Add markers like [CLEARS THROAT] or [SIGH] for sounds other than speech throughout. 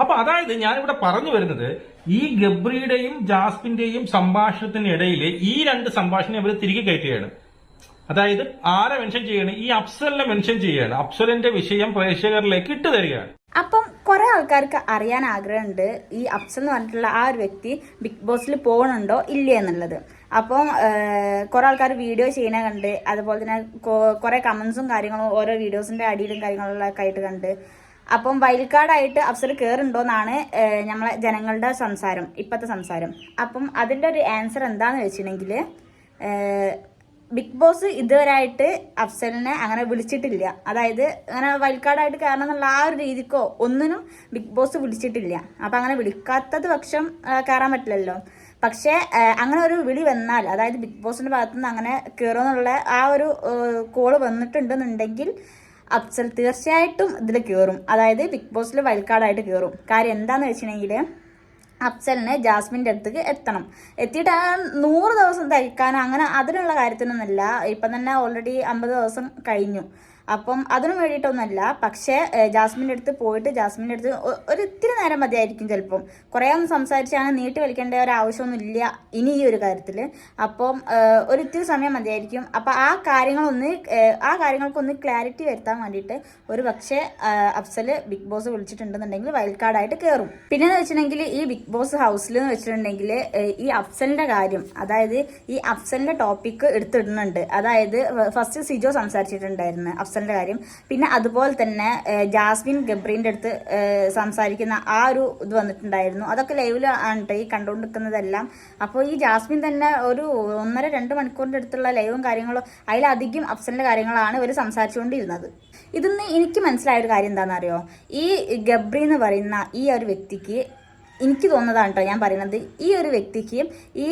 അപ്പൊ അതായത് ഞാനിവിടെ പറഞ്ഞു വരുന്നത് ഈ ഗബ്രിയുടെയും ജാസ്മിന്റെയും സംഭാഷണത്തിനിടയിൽ ഈ രണ്ട് സംഭാഷണം അവർ തിരികെ കയറ്റുകയാണ്. അതായത് ആരെ മെൻഷൻ ചെയ്യാണ്? ഈ അഫ്സലിനെ മെൻഷൻ ചെയ്യാണ്. അഫ്സലിന്റെ വിഷയം പ്രേക്ഷകരിലേക്ക് ഇട്ടു തരികയാണ്. അപ്പം കുറെ ആൾക്കാർക്ക് അറിയാൻ ആഗ്രഹമുണ്ട് ഈ അഫ്സൽ എന്ന് പറഞ്ഞിട്ടുള്ള ആ ഒരു വ്യക്തി ബിഗ് ബോസിൽ പോകണുണ്ടോ ഇല്ല എന്നുള്ളത്. അപ്പം കുറെ ആൾക്കാർ വീഡിയോ ചെയ്യണ കണ്ട് അതുപോലെ തന്നെ കുറെ കമന്റ്സും കാര്യങ്ങളും ഓരോ വീഡിയോസിന്റെ അടിയിലും കാര്യങ്ങളൊക്കെ ആയിട്ട് കണ്ട് അപ്പം വൈൽഡ് കാർഡായിട്ട് അഫ്സൽ കയറുണ്ടോന്നാണ് നമ്മളെ ജനങ്ങളുടെ സംസാരം ഇപ്പോഴത്തെ സംസാരം. അപ്പം അതിന്റെ ഒരു ആൻസർ എന്താണെന്ന് വെച്ചിട്ടുണ്ടെങ്കിൽ ബിഗ് ബോസ് ഇതുവരായിട്ട് അഫ്സലിനെ അങ്ങനെ വിളിച്ചിട്ടില്ല. അതായത് അങ്ങനെ വൈൽഡ് കാർഡായിട്ട് കയറണം എന്നുള്ള ആ ഒരു രീതിക്കോ ഒന്നിനും ബിഗ് ബോസ് വിളിച്ചിട്ടില്ല. അപ്പം അങ്ങനെ വിളിക്കാത്തത് പക്ഷം കയറാൻ പറ്റില്ലല്ലോ. പക്ഷേ അങ്ങനെ ഒരു വിളി വന്നാൽ അതായത് ബിഗ് ബോസിന്റെ ഭാഗത്തുനിന്ന് അങ്ങനെ കയറുമെന്നുള്ള ആ ഒരു കോൾ വന്നിട്ടുണ്ടെന്നുണ്ടെങ്കിൽ അഫ്സൽ തീർച്ചയായിട്ടും ഇതിൽ കയറും അതായത് ബിഗ് ബോസിൽ വൈൽഡ് കാർഡായിട്ട് കയറും കാര്യം എന്താണെന്ന് വെച്ചിട്ടുണ്ടെങ്കിൽ അഫ്സലിന് ജാസ്മിന്റെ അടുത്തേക്ക് എത്തണം. എത്തിയിട്ട് നൂറ് ദിവസം തയ്ക്കാൻ അങ്ങനെ അതിനുള്ള കാര്യത്തിനൊന്നുമില്ല. ഇപ്പം തന്നെ ഓൾറെഡി അമ്പത് ദിവസം കഴിഞ്ഞു. അപ്പം അതിനു വേണ്ടിയിട്ടൊന്നുമല്ല. പക്ഷേ ജാസ്മിന്റെ അടുത്ത് പോയിട്ട് ജാസ്മിന്റെ അടുത്ത് ഒരു ഇത്തിരി നേരം മതിയായിരിക്കും ചിലപ്പം. കുറേ ഒന്ന് സംസാരിച്ചാണ് നീട്ടി വലിക്കേണ്ട ഒരു ആവശ്യമൊന്നുമില്ല ഇനി ഈ ഒരു കാര്യത്തിൽ അപ്പം ഒരു ഇത്തിരി സമയം മതിയായിരിക്കും. അപ്പം ആ കാര്യങ്ങളൊന്ന് ആ കാര്യങ്ങൾക്കൊന്ന് ക്ലാരിറ്റി വരുത്താൻ വേണ്ടിയിട്ട് ഒരു പക്ഷേ അഫ്സൽ ബിഗ് ബോസ് വിളിച്ചിട്ടുണ്ടെന്നുണ്ടെങ്കിൽ വൈൽഡ് കാർഡായിട്ട് കയറും പിന്നെ എന്ന് വെച്ചിട്ടുണ്ടെങ്കിൽ ഈ ബിഗ് ബോസ് ഹൗസിൽ എന്ന് വെച്ചിട്ടുണ്ടെങ്കിൽ ഈ അഫ്സലിന്റെ കാര്യം അതായത് ഈ അഫ്സലിന്റെ ടോപ്പിക്ക് എടുത്തിടുന്നുണ്ട്. അതായത് ഫസ്റ്റ് സിജോ സംസാരിച്ചിട്ടുണ്ടായിരുന്നു. അഫ്സലിന്റെ കാര്യം. പിന്നെ അതുപോലെ തന്നെ ജാസ്മിൻ ഗബ്രീന്റെ അടുത്ത് സംസാരിക്കുന്ന ആ ഒരു ഇത് വന്നിട്ടുണ്ടായിരുന്നു. അതൊക്കെ ലൈവിൽ ആണ് ഈ കണ്ടുകൊണ്ടിരിക്കുന്നതെല്ലാം. അപ്പോൾ ഈ ജാസ്മിൻ തന്നെ ഒരു ഒന്നര രണ്ട് മണിക്കൂറിന്റെ അടുത്തുള്ള ലൈവും കാര്യങ്ങളും അതിലധികം അഫ്സലിന്റെ കാര്യങ്ങളാണ് ഇവർ സംസാരിച്ചുകൊണ്ടിരുന്നത്. ഇതിന്ന് എനിക്ക് മനസ്സിലായ ഒരു കാര്യം എന്താണെന്നറിയോ? ഈ ഗബ്രി എന്ന് പറയുന്ന ഈ ഒരു വ്യക്തിക്ക് എനിക്ക് തോന്നുന്നതാണ് കേട്ടോ ഞാൻ പറയുന്നത്. ഈ ഒരു വ്യക്തിക്ക് ഈ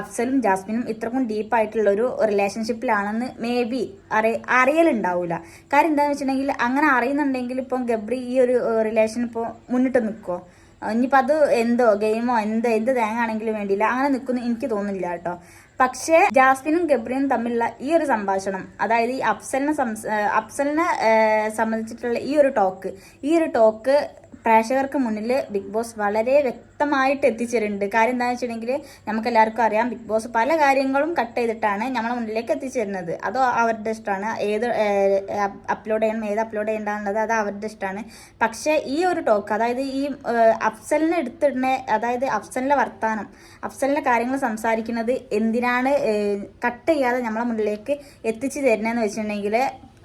അഫ്സലും ജാസ്മിനും ഇത്രക്കും ഡീപ്പായിട്ടുള്ള ഒരു റിലേഷൻഷിപ്പിലാണെന്ന് മേ ബി അറിയ അറിയലുണ്ടാവില്ല കാര്യം എന്താണെന്ന് വെച്ചിട്ടുണ്ടെങ്കിൽ അങ്ങനെ അറിയുന്നുണ്ടെങ്കിൽ ഇപ്പം ഗബ്രി ഈ ഒരു റിലേഷൻ ഇപ്പോൾ മുന്നിട്ട് നിൽക്കുമോ ഇനിയിപ്പോൾ അത് എന്തോ ഗെയിമോ എന്തോ എന്ത് തേങ്ങ ആണെങ്കിലും വേണ്ടിയില്ല. അങ്ങനെ നിൽക്കുന്നു എനിക്ക് തോന്നുന്നില്ല കേട്ടോ പക്ഷേ ജാസ്മിനും ഗബ്രിയും തമ്മിലുള്ള ഈ ഒരു സംഭാഷണം അതായത് ഈ അഫ്സലിനെ സംസ് അഫ്സലിനെ സംബന്ധിച്ചിട്ടുള്ള ഈ ഒരു ടോക്ക് ഈ ഒരു ടോക്ക് പ്രേക്ഷകർക്ക് മുന്നിൽ ബിഗ് ബോസ് വളരെ വ്യക്തമായിട്ട് എത്തിച്ചിട്ടുണ്ട്. കാര്യം എന്താണെന്ന് വെച്ചിട്ടുണ്ടെങ്കിൽ നമുക്ക് എല്ലാവർക്കും അറിയാം ബിഗ് ബോസ് പല കാര്യങ്ങളും കട്ട് ചെയ്തിട്ടാണ് നമ്മളെ മുന്നിലേക്ക് എത്തിച്ചേരുന്നത്. അത് അവരുടെ ഇഷ്ടമാണ്. ഏത് അപ്ലോഡ് ചെയ്യണം ഏത് അപ്ലോഡ് ചെയ്യേണ്ടത് അത് അവരുടെ ഇഷ്ടമാണ്. പക്ഷേ ഈ ഒരു ടോക്ക് അതായത് ഈ അഫ്സലിനെ എടുത്തിടുന്ന അതായത് അഫ്സലിന്റെ വർത്താനം അഫ്സലിന്റെ കാര്യങ്ങൾ സംസാരിക്കുന്നത് എന്തിനാണ് കട്ട് ചെയ്യാതെ നമ്മളെ മുന്നിലേക്ക് എത്തിച്ചു തരുന്നതെന്ന് വെച്ചിട്ടുണ്ടെങ്കിൽ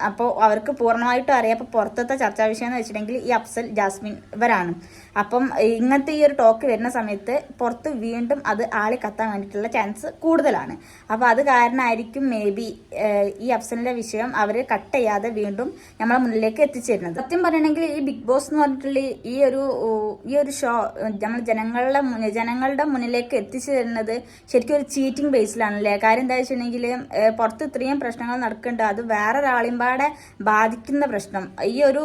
അപ്പോൾ അവർക്ക് പൂർണമായിട്ടും അറിയാം. അപ്പോൾ പുറത്തത്തെ ചർച്ചാ വിഷയം എന്ന് വെച്ചിട്ടുണ്ടെങ്കിൽ ഈ അഫ്സൽ ജാസ്മിൻ ഇവരാണ്. അപ്പം ഇങ്ങനത്തെ ഈ ഒരു ടോക്ക് വരുന്ന സമയത്ത് പുറത്ത് വീണ്ടും അത് ആളെ കത്താൻ വേണ്ടിയിട്ടുള്ള ചാൻസ് കൂടുതലാണ്. അപ്പോൾ അത് കാരണമായിരിക്കും മേ ബി ഈ അഫ്സലിന്റെ വിഷയം അവർ കട്ട് ചെയ്യാതെ വീണ്ടും നമ്മളെ മുന്നിലേക്ക് എത്തിച്ചേരുന്നത്. സത്യം പറയണമെങ്കിൽ ഈ ബിഗ് ബോസ് എന്ന് പറഞ്ഞിട്ടുള്ള ഈ ഒരു ഈ ഒരു ഷോ നമ്മൾ ജനങ്ങളുടെ ജനങ്ങളുടെ മുന്നിലേക്ക് എത്തിച്ചു തരുന്നത് ശരിക്കും ഒരു ചീറ്റിംഗ് ബേസിലാണല്ലേ കാര്യം എന്താ വെച്ചിട്ടുണ്ടെങ്കിൽ പുറത്ത് ഇത്രയും പ്രശ്നങ്ങൾ നടക്കുന്നുണ്ട് അത് വേറെ പാടെ ബാധിക്കുന്ന പ്രശ്നം. ഈ ഒരു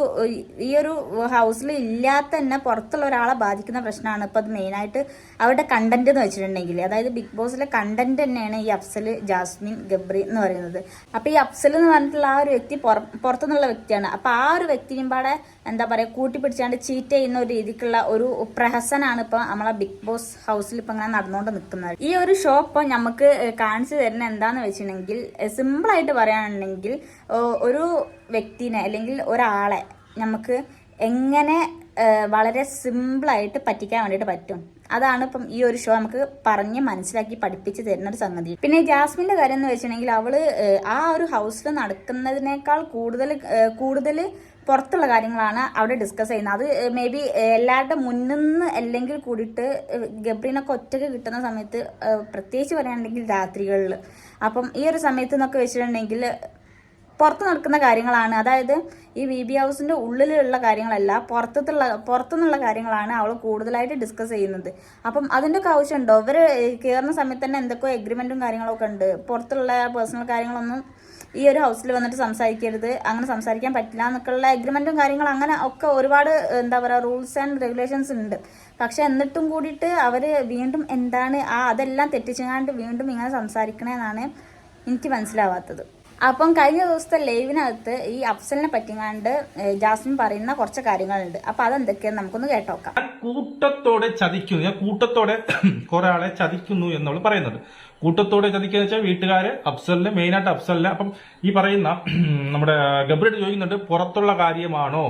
ഈ ഒരു ഹൗസിൽ ഇല്ലാത്ത തന്നെ പുറത്തുള്ള ഒരാളെ ബാധിക്കുന്ന പ്രശ്നമാണ് ഇപ്പം അത് മെയിനായിട്ട് അവരുടെ കണ്ടന്റ് എന്ന് വെച്ചിട്ടുണ്ടെങ്കിൽ. അതായത് ബിഗ് ബോസിലെ കണ്ടന്റ് തന്നെയാണ് ഈ അഫ്സൽ ജാസ്മിൻ ഗബ്രി എന്ന് പറയുന്നത്. അപ്പോൾ ഈ അഫ്സൽ എന്ന് പറഞ്ഞിട്ടുള്ള ആ ഒരു വ്യക്തി പുറ പുറത്തുനിന്നുള്ള വ്യക്തിയാണ്. അപ്പോൾ ആ ഒരു വ്യക്തിയും പാടെ എന്താ പറയുക കൂട്ടിപ്പിടിച്ചാണ്ട് ചീറ്റ് ചെയ്യുന്ന ഒരു രീതിക്കുള്ള ഒരു പ്രഹസനാണ് ഇപ്പോൾ നമ്മളെ ബിഗ് ബോസ് ഹൗസിൽ ഇപ്പം ഇങ്ങനെ നടന്നുകൊണ്ട് നിൽക്കുന്നത് ഈ ഒരു ഷോ ഇപ്പോൾ നമുക്ക് കാണിച്ചു തരുന്ന എന്താന്ന് വെച്ചിട്ടുണ്ടെങ്കിൽ ആയിട്ട് ഏഹ് ഒരു വ്യക്തിനെ അല്ലെങ്കിൽ ഒരാളെ നമുക്ക് എങ്ങനെ വളരെ സിമ്പിളായിട്ട് പറ്റിക്കാൻ വേണ്ടിയിട്ട് പറ്റും. അതാണ് ഇപ്പം ഈ ഒരു ഷോ നമുക്ക് പറഞ്ഞ് മനസ്സിലാക്കി പഠിപ്പിച്ച് തരുന്ന ഒരു സംഗതി. പിന്നെ ജാസ്മിന്റെ കാര്യം എന്ന് വെച്ചിട്ടുണ്ടെങ്കിൽ അവൾ ആ ഒരു ഹൗസിൽ നടക്കുന്നതിനേക്കാൾ കൂടുതൽ കൂടുതൽ പുറത്തുള്ള കാര്യങ്ങളാണ് അവിടെ ഡിസ്കസ് ചെയ്യുന്നത്. അത് മേ ബി എല്ലാവരുടെ മുന്നിന്ന് അല്ലെങ്കിൽ കൂടിയിട്ട് ഗബ്രീനൊക്കെ ഒറ്റയ്ക്ക് കിട്ടുന്ന സമയത്ത് പ്രത്യേകിച്ച് പറയുകയാണെങ്കിൽ രാത്രികളിൽ അപ്പം ഈ ഒരു സമയത്ത് എന്നൊക്കെ വെച്ചിട്ടുണ്ടെങ്കിൽ പുറത്ത് നടക്കുന്ന കാര്യങ്ങളാണ്. അതായത് ഈ വി ബി ഹൗസിന്റെ ഉള്ളിലുള്ള കാര്യങ്ങളല്ല പുറത്തുള്ള പുറത്തുനിന്നുള്ള കാര്യങ്ങളാണ് അവൾ കൂടുതലായിട്ട് ഡിസ്കസ് ചെയ്യുന്നത്. അപ്പം അതിന്റെ ഒക്കെ ആവശ്യമുണ്ടോ? ഇവർ കയറുന്ന സമയത്ത് തന്നെ എന്തൊക്കെയോ എഗ്രിമെന്റും കാര്യങ്ങളൊക്കെ ഉണ്ട്. പുറത്തുള്ള പേഴ്സണൽ കാര്യങ്ങളൊന്നും ഈ ഒരു ഹൗസിൽ വന്നിട്ട് സംസാരിക്കരുത്. അങ്ങനെ സംസാരിക്കാൻ പറ്റില്ല എന്നൊക്കെയുള്ള എഗ്രിമെന്റും കാര്യങ്ങളും അങ്ങനെ ഒക്കെ ഒരുപാട് എന്താ പറയുക റൂൾസ് ആൻഡ് റെഗുലേഷൻസ് ഉണ്ട്. പക്ഷേ എന്നിട്ടും കൂടിയിട്ട് അവർ വീണ്ടും എന്താണ് ആ അതെല്ലാം തെറ്റിച്ചങ്ങാണ്ട് വീണ്ടും ഇങ്ങനെ സംസാരിക്കണേന്നാണ് എനിക്ക് മനസ്സിലാവാത്തത്. അപ്പം കഴിഞ്ഞ ദിവസത്തെ ലൈവിനകത്ത് ഈ അഫ്സലിനെ പറ്റിങ്ങാണ്ട് ജാസ്മിൻ പറയുന്ന കുറച്ച് കാര്യങ്ങളുണ്ട്. അപ്പൊ അതെന്തൊക്കെയാന്ന് നമുക്കൊന്ന് കേട്ടോക്കാം. കൂട്ടത്തോടെ ചതിക്കുന്നു. ഞാൻ കൂട്ടത്തോടെ [CLEARS THROAT] കുറെ ആളെ ചതിക്കുന്നു എന്നവൾ പറയുന്നത്. കൂട്ടത്തോടെ ചതിക്കുക വെച്ചാൽ വീട്ടുകാര് അഫ്സലിന് മെയിനായിട്ട് അഫ്സലിന് അപ്പം ഈ പറയുന്ന [CLEARS THROAT] നമ്മുടെ ഗബ്രിയുടെ ചോദിക്കുന്നുണ്ട് പുറത്തുള്ള കാര്യമാണോ?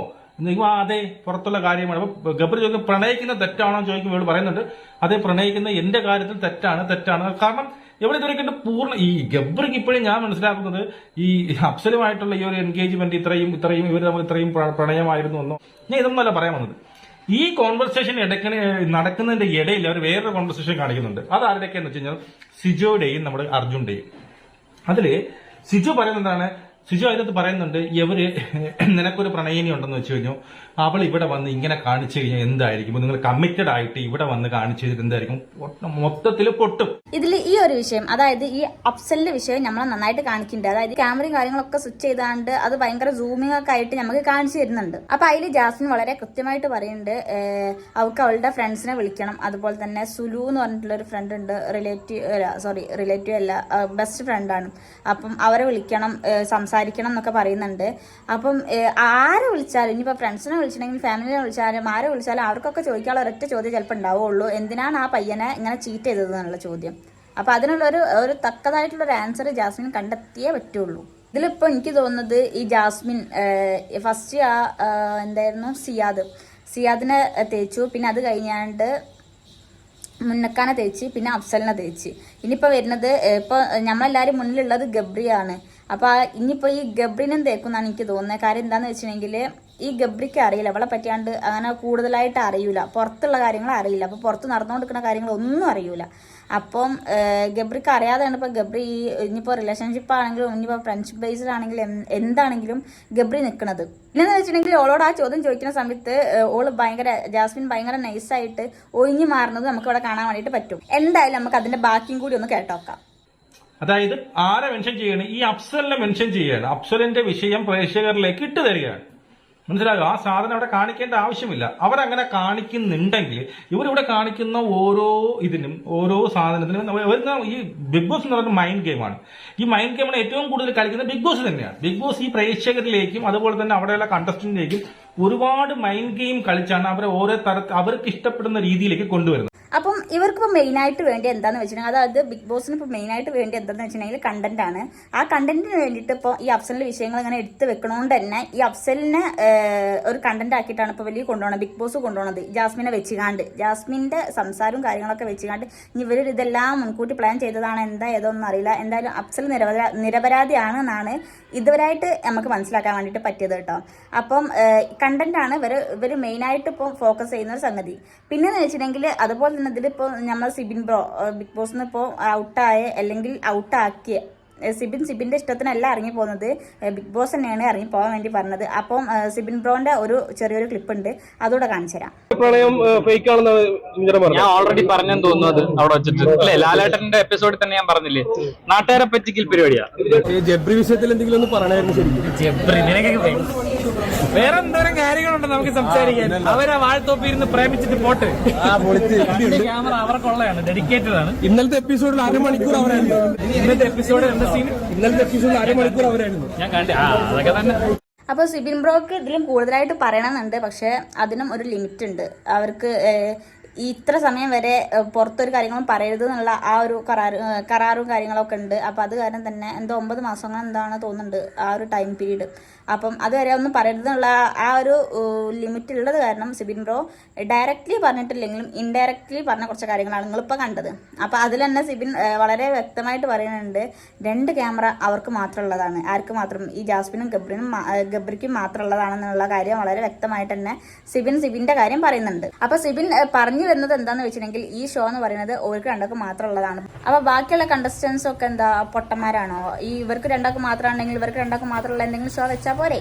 അതെ പുറത്തുള്ള കാര്യമാണ്. അപ്പൊ ഗബ്രി ചോദിക്കും പ്രണയിക്കുന്ന തെറ്റാണോ? ചോദിക്കുമ്പോൾ ഇവൾ പറയുന്നുണ്ട് അതെ പ്രണയിക്കുന്ന എന്റെ കാര്യത്തിൽ തെറ്റാണ് തെറ്റാണ്. കാരണം ഇവിടെ ഇതുവരെ പൂർണ ഈ ഗബ്രിക്ക് ഇപ്പോഴും ഞാൻ മനസ്സിലാക്കുന്നത് ഈ അഫ്സലുമായിട്ടുള്ള ഈ ഒരു എൻഗേജ്മെന്റ് ഇത്രയും ഇത്രയും ഇവർ നമ്മൾ ഇത്രയും പ്രണയമായിരുന്നു എന്നോ ഞാൻ ഇതൊന്നുമല്ല പറയാൻ വന്നത്. ഈ കോൺവെർസേഷൻ ഇടയ്ക്ക് നടക്കുന്നതിന്റെ ഇടയിൽ അവർ വേറൊരു കോൺവെർസേഷൻ കാണിക്കുന്നുണ്ട്. അത് ആരുടെയൊക്കെയെന്ന് വെച്ച് കഴിഞ്ഞാൽ സിജോയുടെയും നമ്മുടെ അർജുന്റെയും അതിൽ സിജു പറയുന്നത് എന്താണ്? സിജു അതിനകത്ത് പറയുന്നുണ്ട് ഇവർ നിനക്കൊരു പ്രണയിനി ഉണ്ടെന്ന് വെച്ച് കഴിഞ്ഞു. അവൾ ഇവിടെ വന്ന് ഇങ്ങനെ കാണിച്ചു കഴിഞ്ഞാൽ എന്തായിരിക്കും? നിങ്ങൾ കമ്മിറ്റഡ് ആയിട്ട് ഇവിടെ വന്ന് കാണിച്ചു എന്തായിരിക്കും? മൊത്തത്തിൽ പൊട്ടും. ഇതിൽ ഈ ഒരു വിഷയം അതായത് ഈ അപ്സലിന്റെ വിഷയം നമ്മൾ നന്നായിട്ട് കാണിക്കുന്നുണ്ട്. അതായത് ക്യാമറയും കാര്യങ്ങളൊക്കെ സ്വിച്ച് ചെയ്താണ്ട് അത് ഭയങ്കര സൂമിംഗ് ഒക്കെ ആയിട്ട് നമുക്ക് കാണിച്ചു തരുന്നുണ്ട്. അപ്പൊ അതിൽ ജാസ്മിൻ വളരെ കൃത്യമായിട്ട് പറയുന്നുണ്ട് അവൾക്ക് അവളുടെ ഫ്രണ്ട്സിനെ വിളിക്കണം. അതുപോലെ തന്നെ സുലു എന്ന് പറഞ്ഞിട്ടുള്ള ഒരു ഫ്രണ്ട് ഉണ്ട് റിലേറ്റീവ് സോറി റിലേറ്റീവ് അല്ല ബെസ്റ്റ് ഫ്രണ്ട് ആണ്. അപ്പം അവരെ വിളിക്കണം ഏഹ്, സംസാരിക്കണം എന്നൊക്കെ പറയുന്നുണ്ട്. അപ്പം ആരെ വിളിച്ചാലും ഇനിയിപ്പോൾ ഫ്രണ്ട്സിനെ വിളിച്ചിട്ടുണ്ടെങ്കിൽ ഫാമിലിനെ വിളിച്ചാലും ആരെ വിളിച്ചാലും അവർക്കൊക്കെ ചോദിക്കാനുള്ള ഒരൊറ്റ ചോദ്യം ചിലപ്പോൾ ഉണ്ടാവുള്ളൂ. എന്തിനാണ് ആ പയ്യനെ ഇങ്ങനെ ചീറ്റ് ചെയ്തത് എന്നുള്ള ചോദ്യം. അപ്പം അതിനുള്ള ഒരു ഒരു തക്കതായിട്ടുള്ള ഒരു ആൻസർ ജാസ്മിൻ കണ്ടെത്തിയേ പറ്റുള്ളൂ. ഇതിലിപ്പോൾ എനിക്ക് തോന്നുന്നത് ഈ ജാസ്മിൻ ഫസ്റ്റ് ആ ആ, എന്തായിരുന്നു? സിയാദ്. സിയാദിനെ തേച്ചു. പിന്നെ അത് കഴിഞ്ഞാണ്ട് മുന്നക്കാനെ തേച്ച് പിന്നെ അഫ്സലിനെ തേച്ച്. ഇനിയിപ്പോൾ വരുന്നത് ഇപ്പോൾ നമ്മളെല്ലാവരും മുന്നിലുള്ളത് ഗബ്രിയാണ്. അപ്പോൾ ഇനിയിപ്പോൾ ഈ ഗബ്രിനും തേക്കുന്നാണ് എനിക്ക് തോന്നുന്നത് കാര്യം എന്താണെന്ന് വെച്ചിട്ടുണ്ടെങ്കിൽ ഈ ഗബ്രിക്ക് അറിയില്ല. അവളെ പറ്റിയാണ്ട് അങ്ങനെ കൂടുതലായിട്ട് അറിയൂല. പുറത്തുള്ള കാര്യങ്ങൾ അറിയില്ല. അപ്പോൾ പുറത്ത് നടന്നുകൊണ്ടിരിക്കുന്ന കാര്യങ്ങൾ ഒന്നും അറിയില്ല അപ്പം ഗബ്രിക്ക് അറിയാതെയാണ് ഇപ്പോൾ ഗബ്രി ഈ റിലേഷൻഷിപ്പ് ആണെങ്കിലും ഇനിയിപ്പോൾ ഫ്രണ്ട്ഷിപ്പ് ബേസിലാണെങ്കിലും എന്ത്- എന്താണെങ്കിലും ഗബ്രി നിൽക്കുന്നത് പിന്നെന്ന് വെച്ചിട്ടുണ്ടെങ്കിൽ ഓളോട് ആ ചോദ്യം ചോദിക്കുന്ന സമയത്ത് ഓൾ ഭയങ്കര ജാസ്മിൻ ഭയങ്കര നൈസായിട്ട് ഒഴിഞ്ഞു മാറുന്നത് നമുക്ക് ഇവിടെ കാണാൻ വേണ്ടിയിട്ട് പറ്റും. എന്തായാലും നമുക്ക് അതിന്റെ ബാക്കിയും കൂടി ഒന്ന് കേട്ടോക്കാം. അതായത് ആരെ മെൻഷൻ ചെയ്യണം? ഈ അഫ്സലിനെ മെൻഷൻ ചെയ്യാണ്. അഫ്സലിന്റെ വിഷയം പ്രേക്ഷകരിലേക്ക് ഇട്ടു തരികയാണ്. മനസ്സിലാകും ആ സാധനം അവിടെ കാണിക്കേണ്ട ആവശ്യമില്ല. അവരങ്ങനെ കാണിക്കുന്നുണ്ടെങ്കിൽ ഇവരിവിടെ കാണിക്കുന്ന ഓരോ ഇതിനും ഓരോ സാധനത്തിനും വരുന്ന ഈ ബിഗ് ബോസ് എന്ന് പറയുന്നത് മൈൻഡ് ഗെയിമാണ് ഈ മൈൻഡ് ഗെയിമാണ് ഏറ്റവും കൂടുതൽ കളിക്കുന്നത് ബിഗ് ബോസ് തന്നെയാണ്. ബിഗ് ബോസ് ഈ പ്രേക്ഷകരിലേക്കും അതുപോലെ തന്നെ അവിടെയുള്ള കണ്ടസ്റ്റന്റിലേക്കും ഒരുപാട് മൈൻഡ് ഗെയിം കളിച്ചാണ് അവരെ ഓരോ തരത്തിൽ അവർക്ക് ഇഷ്ടപ്പെടുന്ന രീതിയിലേക്ക് കൊണ്ടുവരുന്നത്. അപ്പം ഇവർക്കിപ്പോൾ മെയിനായിട്ട് വേണ്ടി എന്താന്ന് വെച്ചിട്ടുണ്ടെങ്കിൽ അതായത് ബിഗ് ബോസിന് ഇപ്പോൾ മെയിനായിട്ട് വേണ്ടി എന്താന്ന് വെച്ചിട്ടുണ്ടെങ്കിൽ കണ്ടന്റ് ആണ്. ആ കണ്ടന്റിന് വേണ്ടിയിട്ട് ഇപ്പോൾ ഈ അഫ്സലിന്റെ വിഷയങ്ങൾ ഇങ്ങനെ എടുത്ത് വെക്കണോണ്ട് തന്നെ ഈ അഫ്സലിനെ ഒരു കണ്ടന്റ് ആക്കിയിട്ടാണ് ഇപ്പോൾ വലിയ കൊണ്ടുപോകുന്നത് ബിഗ് ബോസ് കൊണ്ടുപോകുന്നത് ജാസ്മിനെ വെച്ചുകാണ്ട്. ജാസ്മിന്റെ സംസാരവും കാര്യങ്ങളൊക്കെ വെച്ചുകാണ്ട് ഇവർ ഇതെല്ലാം മുൻകൂട്ടി പ്ലാൻ ചെയ്തതാണ് എന്താ ഏതൊന്നും അറിയില്ല. എന്തായാലും അഫ്സൽ നിരപരാ നിരപരാധിയാണ് എന്നാണ് ഇതുവരായിട്ട് നമുക്ക് മനസ്സിലാക്കാൻ വേണ്ടിയിട്ട് പറ്റിയത് കേട്ടോ. അപ്പം കണ്ടന്റാണ് ഇവർ ഇവർ മെയിനായിട്ട് ഇപ്പോൾ ഫോക്കസ് ചെയ്യുന്ന ഒരു സംഗതി. പിന്നെ എന്ന് വെച്ചിട്ടുണ്ടെങ്കിൽ അതുപോലെ തന്നെ ഇതിലിപ്പോൾ നമ്മൾ സിബിൻ ബ്രോ ബിഗ് ബോസിൽ നിന്ന് ഇപ്പോൾ ഔട്ടായ അല്ലെങ്കിൽ ഔട്ടാക്കിയ. സിബിൻ സിബിന്റെ ഇഷ്ടത്തിനല്ല ഇറങ്ങി പോകുന്നത് ബിഗ് ബോസ് തന്നെയാണ് ഇറങ്ങി പോകാൻ വേണ്ടി പറഞ്ഞത്. അപ്പം സിബിൻ ബ്രോന്റെ ഒരു ചെറിയൊരു ക്ലിപ്പ് ഉണ്ട് അതോടെ കാണിച്ചു തരാം. പ്രണയം ഫേക്ക് സുഞ്ചര ഞാൻ ഓൾറെഡി പറഞ്ഞെന്ന് തോന്നുന്നു അത് അവിടെ വെച്ചിട്ട്. അല്ലേ ലാലേട്ടന്റെ എപ്പിസോഡിൽ തന്നെ ഞാൻ പറഞ്ഞില്ലേ? നാട്ടുകാരെ പറ്റിക്കൽ പരിപാടിയാ. ഈ ജബ്രി വിഷയത്തിൽ എന്തെങ്കിലും ഒന്ന് പറയണായിരുന്നു ശരിക്കും. വേറെ എന്തോരം കാര്യങ്ങളുണ്ട് നമുക്ക് സംസാരിക്കാൻ. അവരാ വാഴത്തോപ്പി ഇരുന്ന് പ്രേമിച്ചിട്ട് പോട്ട്. ക്യാമറ അവർക്കുള്ളതാണ് ഡെഡിക്കേറ്റഡ് ആണ് ഇന്നലത്തെ എപ്പിസോഡിൽ അരമണിക്കൂർ അവരായിരുന്നു. ഇന്നത്തെ എപ്പിസോഡ് എന്താ സീൻ ഇന്നലത്തെ എപ്പിസോഡിൽ അരമണിക്കൂർ അവരായിരുന്നു. ഞാൻ കണ്ടി. ആ അതൊക്കെ തന്നെ. അപ്പോൾ സിബിൻ ബ്രോക്ക് ഇതിലും കൂടുതലായിട്ട് പറയണമെന്നുണ്ട് പക്ഷേ അതിനും ഒരു ലിമിറ്റ് ഉണ്ട്. അവർക്ക് ഇത്ര സമയം വരെ പുറത്തൊരു കാര്യങ്ങളും പറയരുത് എന്നുള്ള ആ ഒരു കരാറ് കരാറും കാര്യങ്ങളൊക്കെ ഉണ്ട്. അപ്പോൾ അത് കാരണം തന്നെ എന്തോ ഒമ്പത് മാസം അങ്ങനെ എന്താണ് തോന്നുന്നുണ്ട് ആ ഒരു ടൈം പീരീഡ് അപ്പം അതുവരെ ഒന്നും പറയരുത് എന്നുള്ള ആ ഒരു ലിമിറ്റ് ഉള്ളത് കാരണം സിബിൻ ബ്രോ ഡയറക്റ്റ്ലി പറഞ്ഞിട്ടില്ലെങ്കിലും ഇൻഡയറക്റ്റ്ലി പറഞ്ഞ കുറച്ച് കാര്യങ്ങളാണ് നിങ്ങളിപ്പോൾ കണ്ടത്. അപ്പോൾ അതിൽ തന്നെ സിബിൻ വളരെ വ്യക്തമായിട്ട് പറയുന്നുണ്ട് രണ്ട് ക്യാമറ അവർക്ക് മാത്രമുള്ളതാണ് ആർക്ക് മാത്രം? ഈ ജാസ്മിനും ഗബ്രിനും ഗബ്രിക്കും മാത്രമുള്ളതാണെന്നുള്ള കാര്യം വളരെ വ്യക്തമായിട്ട് തന്നെ സിബിൻ സിബിന്റെ കാര്യം പറയുന്നുണ്ട്. അപ്പോൾ സിബിൻ ഏഹ്, പറഞ്ഞു വരുന്നത് എന്താണെന്ന് വെച്ചിട്ടുണ്ടെങ്കിൽ ഈ ഷോ എന്ന് പറയുന്നത് ഓർക്ക് രണ്ടാൾക്ക് മാത്രമുള്ളതാണ്. അപ്പൊ ബാക്കിയുള്ള കണ്ടസ്റ്റൻസ് ഒക്കെ എന്താ പൊട്ടന്മാരാണോ? ഈ ഇവർക്ക് രണ്ടാൾക്ക് മാത്രമാണെങ്കിൽ ഇവർക്ക് രണ്ടാൾക്ക് മാത്രമുള്ള എന്തെങ്കിലും ഷോ വെച്ചാൽ പോരെ?